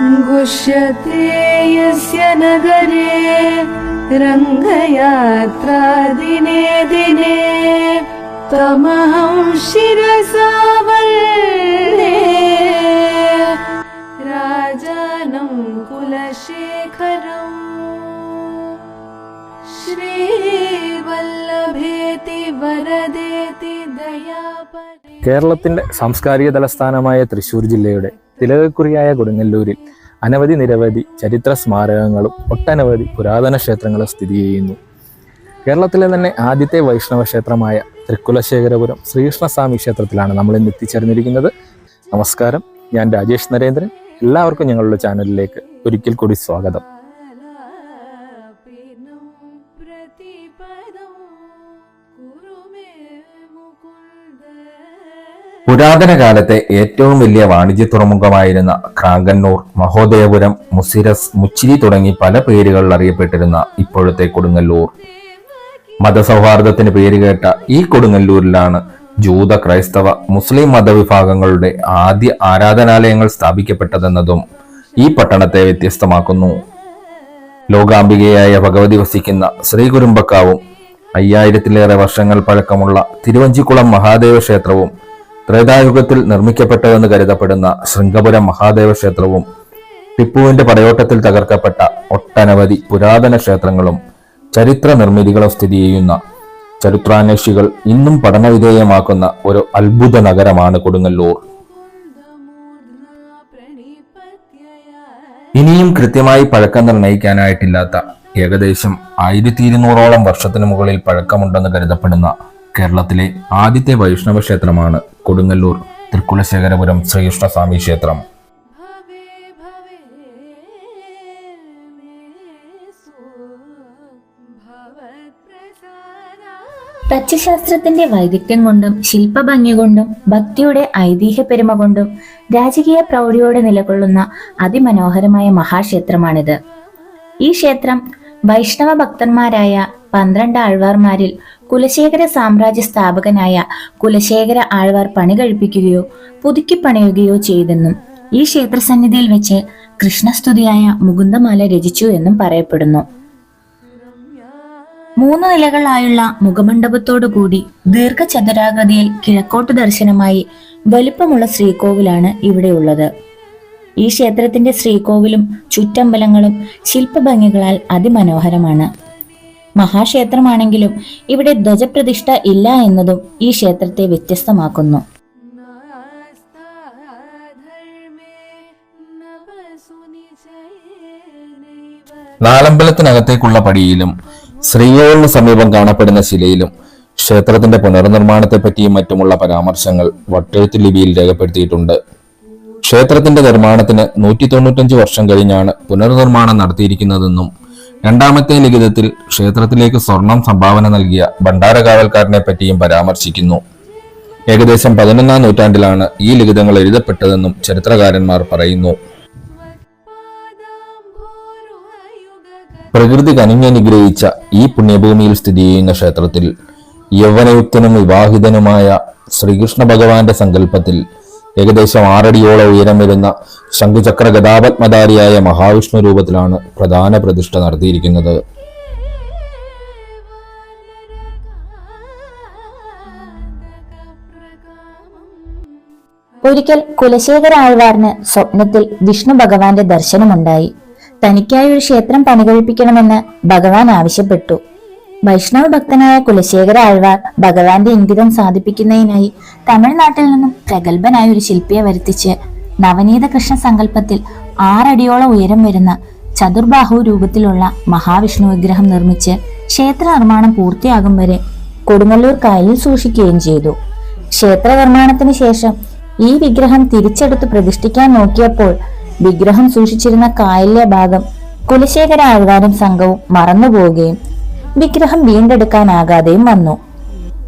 दृश्यते यस्य नगरे रङ्गयात्रा दिने दिने तमहं शिरसा കേരളത്തിന്റെ സാംസ്കാരിക തലസ്ഥാനമായ തൃശൂർ ജില്ലയുടെ തിലകക്കുറിയായ കൊടുങ്ങല്ലൂരിൽ അനവധി നിരവധി ചരിത്ര സ്മാരകങ്ങളും ഒട്ടനവധി പുരാതന ക്ഷേത്രങ്ങളും സ്ഥിതി ചെയ്യുന്നു. കേരളത്തിലെ തന്നെ ആദ്യത്തെ വൈഷ്ണവ ക്ഷേത്രമായ തൃക്കുലശേഖരപുരം ശ്രീകൃഷ്ണസ്വാമി ക്ഷേത്രത്തിലാണ് നമ്മൾ ഇന്ന് എത്തിച്ചേർന്നിരിക്കുന്നത്. നമസ്കാരം. ഞാൻ രാജേഷ് നരേന്ദ്രൻ. എല്ലാവർക്കും ഞങ്ങളുടെ ചാനലിലേക്ക് ഒരിക്കൽ കൂടി സ്വാഗതം. പുരാതന കാലത്തെ ഏറ്റവും വലിയ വാണിജ്യ തുറമുഖമായിരുന്ന ക്രാങ്കന്നൂർ മഹോദയപുരം മുസിരസ് മുച്ചിരി തുടങ്ങി പല പേരുകളിൽ അറിയപ്പെട്ടിരുന്ന ഇപ്പോഴത്തെ കൊടുങ്ങല്ലൂർ. മതസൗഹാർദ്ദത്തിന് പേരുകേട്ട ഈ കൊടുങ്ങല്ലൂരിലാണ് ജൂത ക്രൈസ്തവ മുസ്ലിം മതവിഭാഗങ്ങളുടെ ആദ്യ ആരാധനാലയങ്ങൾ സ്ഥാപിക്കപ്പെട്ടതെന്നതും ഈ പട്ടണത്തെ വ്യത്യസ്തമാക്കുന്നു. ലോകാംബികയായ ഭഗവതി വസിക്കുന്ന ശ്രീകുരുമ്പക്കാവും അയ്യായിരത്തിലേറെ വർഷങ്ങൾ പഴക്കമുള്ള തിരുവഞ്ചിക്കുളം മഹാദേവ ക്ഷേത്രവും ത്രേതായുഗത്തിൽ നിർമ്മിക്കപ്പെട്ടതെന്ന് കരുതപ്പെടുന്ന ശൃംഗപുരം മഹാദേവ ക്ഷേത്രവും ടിപ്പുവിന്റെ പടയോട്ടത്തിൽ തകർക്കപ്പെട്ട ഒട്ടനവധി പുരാതന ക്ഷേത്രങ്ങളും ചരിത്ര നിർമ്മിതികളും സ്ഥിതി ചെയ്യുന്ന ചരിത്രാന്വേഷികൾ ഇന്നും പഠനവിധേയമാക്കുന്ന ഒരു അത്ഭുത നഗരമാണ് കൊടുങ്ങല്ലൂർ. ഇനിയും കൃത്യമായി പഴക്കം നിർണയിക്കാനായിട്ടില്ലാത്ത ഏകദേശം ആയിരത്തി ഇരുന്നൂറോളം വർഷത്തിനു മുകളിൽ പഴക്കമുണ്ടെന്ന് കരുതപ്പെടുന്ന കേരളത്തിലെ ആദ്യത്തെ വൈഷ്ണവ ക്ഷേത്രമാണ് കൊടുങ്ങല്ലൂർ തൃക്കുളശേഖരപുരം ശ്രീകൃഷ്ണസ്വാമി ക്ഷേത്രം. പ്രത്യശാസ്ത്രത്തിന്റെ വൈദഗ്ധ്യം കൊണ്ടും ശില്പഭംഗി കൊണ്ടും ഭക്തിയുടെ ഐതിഹ്യ പെരുമ കൊണ്ടും രാജകീയ പ്രൗഢിയോടെ നിലകൊള്ളുന്ന അതിമനോഹരമായ മഹാക്ഷേത്രമാണിത്. ഈ ക്ഷേത്രം വൈഷ്ണവ ഭക്തന്മാരായ പന്ത്രണ്ട് ആഴ്വാർമാരിൽ കുലശേഖര സാമ്രാജ്യ സ്ഥാപകനായ കുലശേഖര ആഴ്വാർ പണി കഴിപ്പിക്കുകയോ പുതുക്കി പണിയുകയോ ചെയ്തെന്നും ഈ ക്ഷേത്രസന്നിധിയിൽ വെച്ച് കൃഷ്ണസ്തുതിയായ മുകുന്ദമാല രചിച്ചു എന്നും പറയപ്പെടുന്നു. മൂന്ന് നിലകളായുള്ള മുഖമണ്ഡപത്തോടുകൂടി ദീർഘചതുരാകൃതിയിൽ കിഴക്കോട്ട് ദർശനമായി വലിപ്പമുള്ള ശ്രീകോവിലാണ് ഇവിടെയുള്ളത് ഈ ക്ഷേത്രത്തിന്റെ ശ്രീകോവിലും ചുറ്റമ്പലങ്ങളും ശില്പഭംഗികളാൽ അതിമനോഹരമാണ്. മഹാക്ഷേത്രമാണെങ്കിലും ഇവിടെ ധ്വജപ്രതിഷ്ഠ ഇല്ല എന്നതും ഈ ക്ഷേത്രത്തെ വ്യത്യസ്തമാക്കുന്നു. നാലമ്പലത്തിനകത്തേക്കുള്ള പടിയിലും ശ്രീകോളിന് സമീപം കാണപ്പെടുന്ന ശിലയിലും ക്ഷേത്രത്തിന്റെ പുനർനിർമ്മാണത്തെ പറ്റിയും മറ്റുമുള്ള പരാമർശങ്ങൾ വട്ടെഴുത്ത് ലിപിയിൽ രേഖപ്പെടുത്തിയിട്ടുണ്ട്. ക്ഷേത്രത്തിന്റെ നിർമ്മാണത്തിന് നൂറ്റി തൊണ്ണൂറ്റഞ്ച് വർഷം കഴിഞ്ഞാണ് പുനർനിർമ്മാണം നടത്തിയിരിക്കുന്നതെന്നും രണ്ടാമത്തെ ലിഖിതത്തിൽ ക്ഷേത്രത്തിലേക്ക് സ്വർണം സംഭാവന നൽകിയ ഭണ്ഡാരകാവൽക്കാരനെ പറ്റിയും പരാമർശിക്കുന്നു. ഏകദേശം പതിനൊന്നാം നൂറ്റാണ്ടിലാണ് ഈ ലിഖിതങ്ങൾ എഴുതപ്പെട്ടതെന്നും ചരിത്രകാരന്മാർ പറയുന്നു. പ്രകൃതി കനിഞ്ഞനുഗ്രഹിച്ച ഈ പുണ്യഭൂമിയിൽ സ്ഥിതി ചെയ്യുന്ന ക്ഷേത്രത്തിൽ യൗവനയുക്തനും വിവാഹിതനുമായ ശ്രീകൃഷ്ണ ഭഗവാന്റെ സങ്കല്പത്തിൽ ഏകദേശം ആറടിയോളം ഉയരം വരുന്ന ശംഖുചക്ര ഗതാപത്മധാരിയായ മഹാവിഷ്ണു രൂപത്തിലാണ് പ്രധാന പ്രതിഷ്ഠ നടത്തിയിരിക്കുന്നത്. ഒരിക്കൽ കുലശേഖര ആഴ്വാറിന് സ്വപ്നത്തിൽ വിഷ്ണു ഭഗവാന്റെ ദർശനമുണ്ടായി. തനിക്കായി ഒരു ക്ഷേത്രം പണികഴിപ്പിക്കണമെന്ന് ഭഗവാൻ ആവശ്യപ്പെട്ടു. വൈഷ്ണവ ഭക്തനായ കുലശേഖര ആഴ്വാർ ഭഗവാന്റെ ഇംഗിതം സാധിപ്പിക്കുന്നതിനായി തമിഴ്നാട്ടിൽ നിന്നും പ്രഗത്ഭനായ ഒരു ശില്പിയെ വരുത്തിച്ച് നവനീത കൃഷ്ണ സങ്കല്പത്തിൽ ആറടിയോളം ഉയരം വരുന്ന ചതുർബാഹു രൂപത്തിലുള്ള മഹാവിഷ്ണു വിഗ്രഹം നിർമ്മിച്ച് ക്ഷേത്ര നിർമ്മാണം പൂർത്തിയാകും വരെ കൊടുങ്ങല്ലൂർ കായലിൽ സൂക്ഷിക്കുകയും ചെയ്തു. ക്ഷേത്ര നിർമ്മാണത്തിന് ശേഷം ഈ വിഗ്രഹം തിരിച്ചെടുത്ത് പ്രതിഷ്ഠിക്കാൻ നോക്കിയപ്പോൾ വിഗ്രഹം സൂക്ഷിച്ചിരുന്ന കായലിലെ ഭാഗം കുലശേഖര ആഴ്വാരും സംഘവും മറന്നുപോവുകയും വിഗ്രഹം വീണ്ടെടുക്കാനാകാതെയും വന്നു.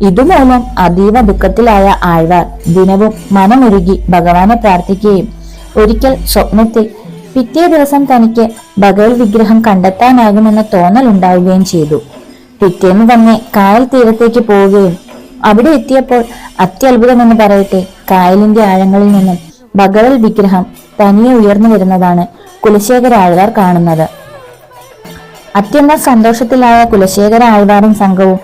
ഇതുമൂലം അതീവ ദുഃഖത്തിലായ ആഴ്വാർ ദിനവും മനമൊരുകി ഭഗവാനെ പ്രാർത്ഥിക്കുകയും ഒരിക്കൽ സ്വപ്നത്തിൽ പിറ്റേ ദിവസം തനിക്ക് ഭഗവത് വിഗ്രഹം കണ്ടെത്താനാകുമെന്ന തോന്നലുണ്ടാവുകയും ചെയ്തു. പിറ്റേന്ന് തന്നെ കായൽ തീരത്തേക്ക് പോവുകയും അവിടെ എത്തിയപ്പോൾ അത്യത്ഭുതമെന്ന് പറയട്ടെ കായലിന്റെ ആഴങ്ങളിൽ നിന്നും ഭഗവത് വിഗ്രഹം തനിയെ ഉയർന്നു വരുന്നതാണ് കുലശേഖര ആഴ്വാർ കാണുന്നത്. അത്യന്തം സന്തോഷത്തിലായ കുലശേഖര ആഴ്വാറും സംഘവും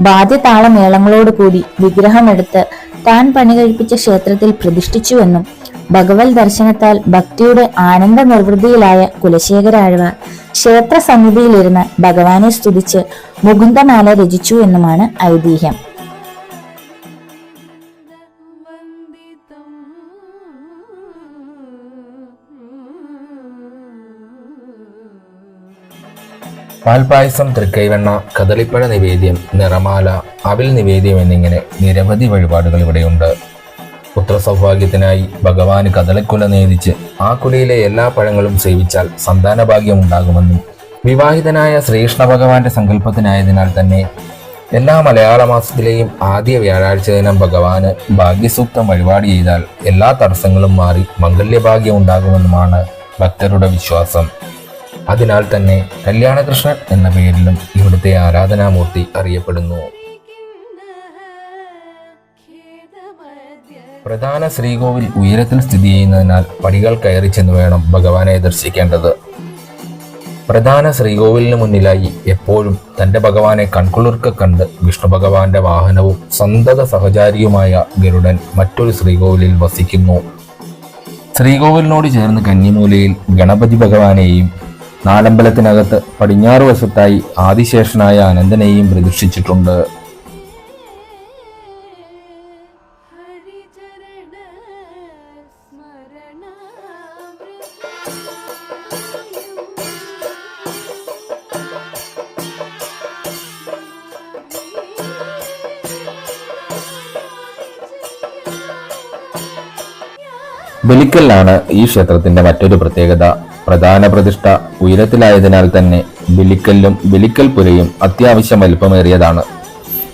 വാദ്യതാളമേളങ്ങളോടുകൂടി വിഗ്രഹമെടുത്ത് താൻ പണി കഴിപ്പിച്ച ക്ഷേത്രത്തിൽ പ്രതിഷ്ഠിച്ചുവെന്നും ഭഗവത് ദർശനത്താൽ ഭക്തിയുടെ ആനന്ദ നിർവൃതിയിലായ കുലശേഖര ആഴ്വാർ ക്ഷേത്ര സന്നിധിയിലിരുന്ന് ഭഗവാനെ സ്തുതിച്ച് മുകുന്ദമാല രചിച്ചു എന്നുമാണ് ഐതിഹ്യം. പാൽപായസം തൃക്കൈവെണ്ണ കദളിപ്പഴ നിവേദ്യം നിറമാല അവിൽ നിവേദ്യം എന്നിങ്ങനെ നിരവധി വഴിപാടുകൾ ഇവിടെയുണ്ട്. പുത്രസൗഭാഗ്യത്തിനായി ഭഗവാന് കദളിക്കുല നേദിച്ച് ആ കുലയിലെ എല്ലാ പഴങ്ങളും സേവിച്ചാൽ സന്താനഭാഗ്യം ഉണ്ടാകുമെന്നും വിവാഹിതനായ ശ്രീകൃഷ്ണ ഭഗവാന്റെ സങ്കല്പത്തിനായതിനാൽ തന്നെ എല്ലാ മലയാള മാസത്തിലെയും ആദ്യ വ്യാഴാഴ്ച ദിനം ഭഗവാന് ഭാഗ്യസൂക്തം വഴിപാട് ചെയ്താൽ എല്ലാ തടസ്സങ്ങളും മാറി മംഗല്യഭാഗ്യം ഉണ്ടാകുമെന്നുമാണ് ഭക്തരുടെ വിശ്വാസം. അതിനാൽ തന്നെ കല്യാണകൃഷ്ണൻ എന്ന പേരിലും ഇവിടുത്തെ ആരാധനാമൂർത്തി അറിയപ്പെടുന്നു. പ്രധാന ശ്രീകോവിൽ ഉയരത്തിൽ സ്ഥിതി ചെയ്യുന്നതിനാൽ പടികൾ കയറി ചെന്ന് വേണം ഭഗവാനെ ദർശിക്കേണ്ടത്. പ്രധാന ശ്രീകോവിലിന് മുന്നിലായി എപ്പോഴും തന്റെ ഭഗവാനെ കൺകുളിർക്ക കണ്ട് വിഷ്ണു ഭഗവാന്റെ വാഹനവും സന്തത സഹചാരിയുമായ ഗരുഡൻ മറ്റൊരു ശ്രീകോവിലിൽ വസിക്കുന്നു. ശ്രീകോവിലിനോട് ചേർന്ന് കന്നിമൂലയിൽ ഗണപതി ഭഗവാനെയും നാലമ്പലത്തിനകത്ത് പടിഞ്ഞാറ് വശത്തായി ആദിശേഷനായ അനന്തനെയും പ്രതീക്ഷിച്ചിട്ടുണ്ട് ബലിക്കലിലാണ് ഈ ക്ഷേത്രത്തിന്റെ മറ്റൊരു പ്രത്യേകത. പ്രധാന പ്രതിഷ്ഠ ഉയരത്തിലായതിനാൽ തന്നെ ബലിക്കല്ലും ബലിക്കൽ പുരയും അത്യാവശ്യം അല്പമേറിയതാണ്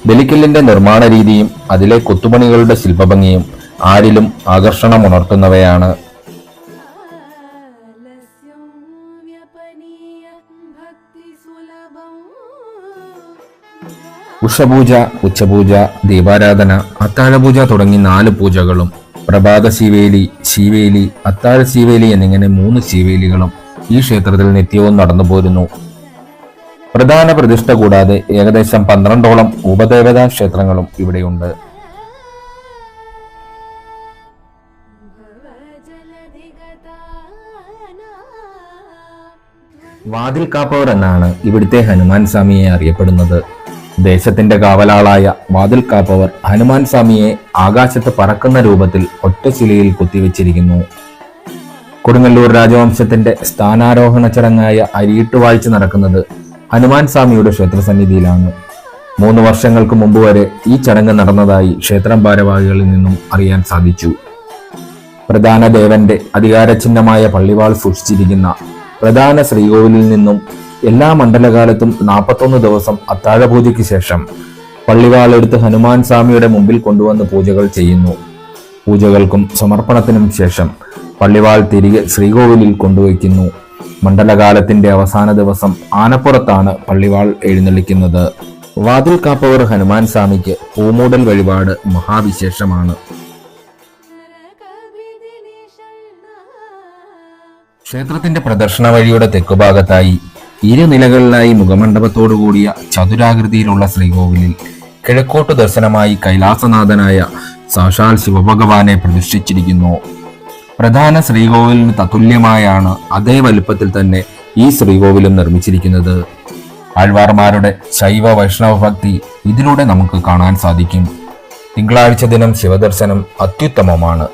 ബലിക്കല്ലിന്റെ നിർമ്മാണ രീതിയും അതിലെ കൊത്തുപണികളുടെ ശില്പഭംഗിയും ആരിലും ആകർഷണം ഉണർത്തുന്നവയാണ് ഉഷപൂജ ഉച്ചപൂജ ദീപാരാധന അത്താഴപൂജ തുടങ്ങി നാല് പൂജകളും പ്രഭാത ശിവേലി ശിവേലി അത്താഴ ശിവേലി എന്നിങ്ങനെ മൂന്ന് ശിവേലികളും ഈ ക്ഷേത്രത്തിൽ നിത്യവും നടന്നു പോരുന്നു. പ്രധാന പ്രതിഷ്ഠ കൂടാതെ ഏകദേശം പന്ത്രണ്ടോളം ഉപദേവതാ ക്ഷേത്രങ്ങളും ഇവിടെയുണ്ട്. വാതിൽ കാപ്പവർ എന്നാണ് ഇവിടുത്തെ ഹനുമാൻ സ്വാമിയെ അറിയപ്പെടുന്നത്. ദേശത്തിന്റെ കാവലാളായ വാതിൽ കാപ്പവർ ഹനുമാൻ സ്വാമിയെ ആകാശത്ത് പറക്കുന്ന രൂപത്തിൽ ഒറ്റശിലയിൽ കുത്തിവെച്ചിരിക്കുന്നു. കൊടുങ്ങല്ലൂർ രാജവംശത്തിന്റെ സ്ഥാനാരോഹണ ചടങ്ങായ അരിയിട്ടുവാഴ്ച നടക്കുന്നത് ഹനുമാൻ സ്വാമിയുടെ ക്ഷേത്രസന്നിധിയിലാണ്. മൂന്ന് വർഷങ്ങൾക്ക് മുമ്പ് വരെ ഈ ചടങ്ങ് നടന്നതായി ക്ഷേത്രം ഭാരവാഹികളിൽ നിന്നും അറിയാൻ സാധിച്ചു. പ്രധാന ദേവന്റെ അധികാരചിഹ്നമായ പള്ളിവാൾ സൂക്ഷിച്ചിരിക്കുന്ന പ്രധാന ശ്രീകോവിലിൽ നിന്നും എല്ലാ മണ്ഡലകാലത്തും നാൽപ്പത്തൊന്ന് ദിവസം അത്താഴപൂജയ്ക്ക് ശേഷം പള്ളിവാളെടുത്ത് ഹനുമാൻ സ്വാമിയുടെ മുമ്പിൽ കൊണ്ടുവന്ന് പൂജകൾ ചെയ്യുന്നു. പൂജകൾക്കും സമർപ്പണത്തിനും ശേഷം പള്ളിവാൾ തിരികെ ശ്രീകോവിലിൽ കൊണ്ടുവയ്ക്കുന്നു. മണ്ഡലകാലത്തിന്റെ അവസാന ദിവസം ആനപ്പുറത്താണ് പള്ളിവാൾ എഴുന്നള്ളിക്കുന്നത്. വാതിൽ കാപ്പവർ ഹനുമാൻ സ്വാമിക്ക് പൂമൂടൽ വഴിപാട് മഹാവിശേഷമാണ്. ക്ഷേത്രത്തിന്റെ പ്രദർശന വഴിയുടെ തെക്കുഭാഗത്തായി ഇരുനിലകളിലായി മുഖമണ്ഡപത്തോടുകൂടിയ ചതുരാകൃതിയിലുള്ള ശ്രീകോവിലിൽ കിഴക്കോട്ട് ദർശനമായി കൈലാസനാഥനായ സാക്ഷാൽ ശിവഭഗവാനെ പ്രതിഷ്ഠിച്ചിരിക്കുന്നു. പ്രധാന ശ്രീകോവിലിന് തത്തുല്യമായാണ് അതേ വലുപ്പത്തിൽ തന്നെ ഈ ശ്രീകോവിലും നിർമ്മിച്ചിരിക്കുന്നത്. ആഴ്വാർമാരുടെ ശൈവ വൈഷ്ണവ ഭക്തി ഇതിലൂടെ നമുക്ക് കാണാൻ സാധിക്കും. തിങ്കളാഴ്ച ദിനം ശിവദർശനം അത്യുത്തമമാണ്.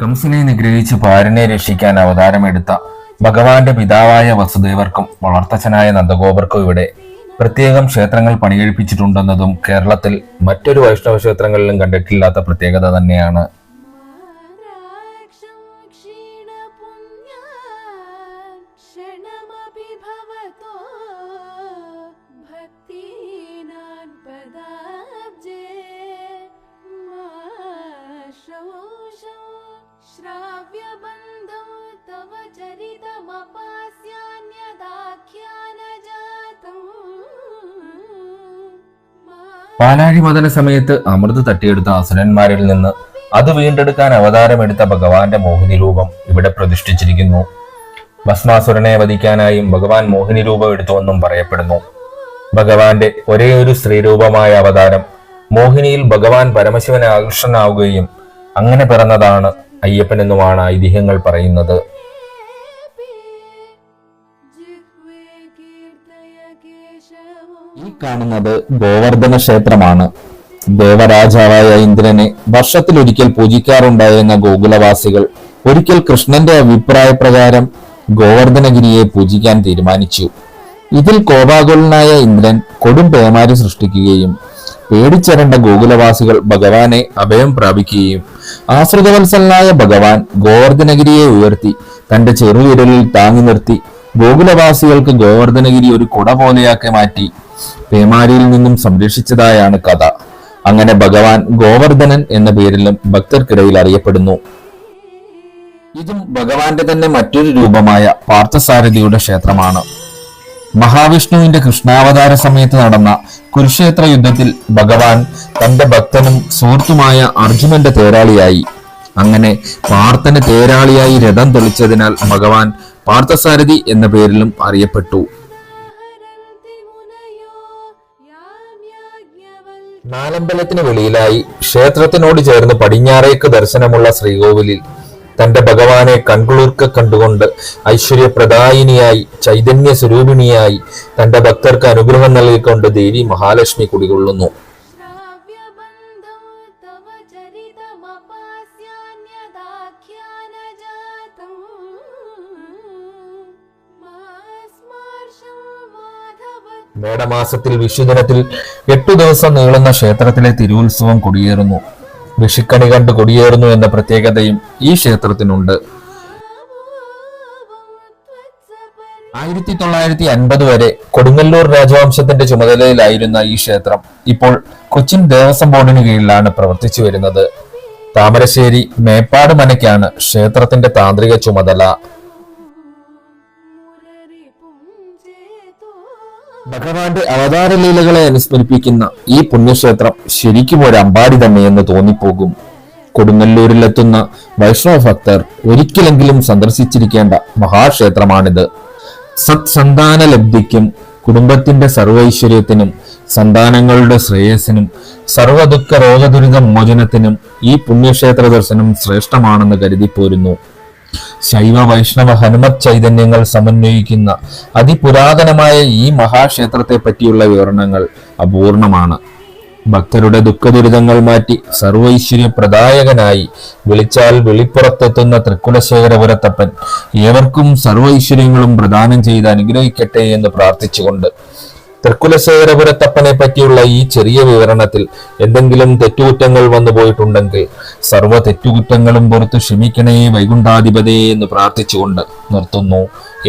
കംസനെ നിഗ്രഹിച്ച് പാരനെ രക്ഷിക്കാൻ അവതാരമെടുത്ത ഭഗവാന്റെ പിതാവായ വസുദേവർക്കും വളർത്തച്ഛനായ നന്ദഗോപർക്കും ഇവിടെ പ്രത്യേകം ക്ഷേത്രങ്ങൾ പണികഴിപ്പിച്ചിട്ടുണ്ടെന്നതും കേരളത്തിൽ മറ്റൊരു വൈഷ്ണവ ക്ഷേത്രങ്ങളിലും കണ്ടിട്ടില്ലാത്ത പ്രത്യേകത തന്നെയാണ്. പാലാഴി മതന സമയത്ത് അമൃത് തട്ടിയെടുത്ത അസുരന്മാരിൽ നിന്ന് അത് വീണ്ടെടുക്കാൻ അവതാരമെടുത്ത ഭഗവാന്റെ മോഹിനി രൂപം ഇവിടെ പ്രതിഷ്ഠിച്ചിരിക്കുന്നു. ഭസ്മാസുരനെ വധിക്കാനായും ഭഗവാൻ മോഹിനി രൂപം എടുത്തുവെന്നും പറയപ്പെടുന്നു. ഭഗവാന്റെ ഒരേ ഒരു സ്ത്രീരൂപമായ അവതാരം മോഹിനിയിൽ ഭഗവാൻ പരമശിവനെ ആകർഷനാവുകയും അങ്ങനെ പിറന്നതാണ് അയ്യപ്പനെന്നുമാണ് ഐതിഹ്യങ്ങൾ പറയുന്നത്. കാണുന്നത് ഗോവർദ്ധന ക്ഷേത്രമാണ് ദേവരാജാവായ ഇന്ദ്രനെ വർഷത്തിലൊരിക്കൽ പൂജിക്കാറുണ്ടായിരുന്ന ഗോകുലവാസികൾ ഒരിക്കൽ കൃഷ്ണന്റെ അഭിപ്രായപ്രകാരം ഗോവർദ്ധനഗിരിയെ പൂജിക്കാൻ തീരുമാനിച്ചു. ഇതിൽ കോപാകുലനായ ഇന്ദ്രൻ കൊടും പേമാരി സൃഷ്ടിക്കുകയും പേടിച്ചരണ്ട ഗോകുലവാസികൾ ഭഗവാനെ അഭയം പ്രാപിക്കുകയും ആശ്രിതവത്സലനായ ഭഗവാൻ ഗോവർദ്ധനഗിരിയെ ഉയർത്തി തന്റെ ചെറുവിരലിൽ താങ്ങി നിർത്തി ഗോകുലവാസികൾക്ക് ഗോവർദ്ധനഗിരി ഒരു കുട പോലെയാക്കി മാറ്റി പേമാരിയിൽ നിന്നും സംരക്ഷിച്ചതായാണ് കഥ. അങ്ങനെ ഭഗവാൻ ഗോവർദ്ധനൻ എന്ന പേരിലും ഭക്തർക്കിടയിൽ അറിയപ്പെടുന്നു. ഇതും ഭഗവാന്റെ തന്നെ മറ്റൊരു രൂപമായ പാർത്ഥസാരഥിയുടെ ക്ഷേത്രമാണ്. മഹാവിഷ്ണുവിന്റെ കൃഷ്ണാവതാര സമയത്ത് നടന്ന കുരുക്ഷേത്ര യുദ്ധത്തിൽ ഭഗവാൻ തന്റെ ഭക്തനും സുഹൃത്തുമായ അർജുനന്റെ തേരാളിയായി. അങ്ങനെ പാർത്ഥന് തേരാളിയായി രഥം തെളിച്ചതിനാൽ ഭഗവാൻ പാർത്ഥസാരഥി എന്ന പേരിലും അറിയപ്പെട്ടു. നാലമ്പലത്തിന് വെളിയിലായി ക്ഷേത്രത്തിനോട് ചേർന്ന് പടിഞ്ഞാറേക്ക് ദർശനമുള്ള ശ്രീകോവിലിൽ തന്റെ ഭഗവാനെ കൺകുളിർക്ക കണ്ടുകൊണ്ട് ഐശ്വര്യപ്രദായിനിയായി ചൈതന്യ സ്വരൂപിണിയായി തന്റെ ഭക്തർക്ക് അനുഗ്രഹം നൽകിക്കൊണ്ട് ദേവി മഹാലക്ഷ്മി കുടികൊള്ളുന്നു. മേടമാസത്തിൽ വിഷുദിനത്തിൽ എട്ടു ദിവസം നീളുന്ന ക്ഷേത്രത്തിലെ തിരുവുത്സവം കൊടിയേറുന്നു. വിഷുക്കണി കണ്ട് കൊടിയേറുന്നു എന്ന പ്രത്യേകതയും ഈ ക്ഷേത്രത്തിനുണ്ട്. ആയിരത്തി തൊള്ളായിരത്തി അൻപത് വരെ കൊടുങ്ങല്ലൂർ രാജവംശത്തിന്റെ ചുമതലയിലായിരുന്ന ഈ ക്ഷേത്രം ഇപ്പോൾ കൊച്ചിൻ ദേവസ്വം ബോർഡിന് കീഴിലാണ് പ്രവർത്തിച്ചു വരുന്നത്. താമരശ്ശേരി മേപ്പാട് മനയ്ക്കാണ് ക്ഷേത്രത്തിന്റെ താന്ത്രിക ചുമതല. ഭഗവാന്റെ അവതാര ലീലകളെ അനുസ്മരിപ്പിക്കുന്ന ഈ പുണ്യക്ഷേത്രം ശരിക്കും ഒരു അമ്പാടി തന്നെയെന്ന് തോന്നിപ്പോകും. കൊടുങ്ങല്ലൂരിലെത്തുന്ന വൈഷ്ണവ ഭക്തർ ഒരിക്കലെങ്കിലും സന്ദർശിച്ചിരിക്കേണ്ട മഹാക്ഷേത്രമാണിത്. സത്സന്താന ലബ്ധിക്കും കുടുംബത്തിന്റെ സർവൈശ്വര്യത്തിനും സന്താനങ്ങളുടെ ശ്രേയസിനും സർവദുഃഖ രോഗദുരിത മോചനത്തിനും ഈ പുണ്യക്ഷേത്ര ദർശനം ശ്രേഷ്ഠമാണെന്ന് കരുതിപ്പോരുന്നു. ശൈവ വൈഷ്ണവ ഹനുമത് ചൈതന്യങ്ങൾ സമന്വയിക്കുന്ന അതിപുരാതനമായ ഈ മഹാക്ഷേത്രത്തെ പറ്റിയുള്ള വിവരണങ്ങൾ അപൂർണമാണ്. ഭക്തരുടെ ദുഃഖദുരിതങ്ങൾ മാറ്റി സർവൈശ്വര്യ പ്രദായകനായി വിളിച്ചാൽ വെളിപ്പുറത്തെത്തുന്ന തൃക്കുലശേഖരപുരത്തപ്പൻ ഏവർക്കും സർവൈശ്വര്യങ്ങളും പ്രദാനം ചെയ്ത് അനുഗ്രഹിക്കട്ടെ എന്ന് പ്രാർത്ഥിച്ചുകൊണ്ട് തൃക്കുലശേഖരപുരത്തപ്പനെ പറ്റിയുള്ള ഈ ചെറിയ വിവരണത്തിൽ എന്തെങ്കിലും തെറ്റുകുറ്റങ്ങൾ വന്നു പോയിട്ടുണ്ടെങ്കിൽ സർവ തെറ്റുകുറ്റങ്ങളും പുറത്ത് ക്ഷമിക്കണേ വൈകുണ്ഠാധിപതേ എന്ന് പ്രാർത്ഥിച്ചുകൊണ്ട് നിർത്തുന്നു.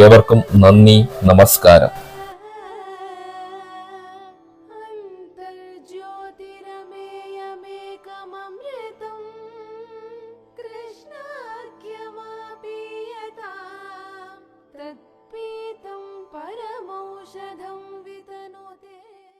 ഏവർക്കും നന്ദി നമസ്കാരം.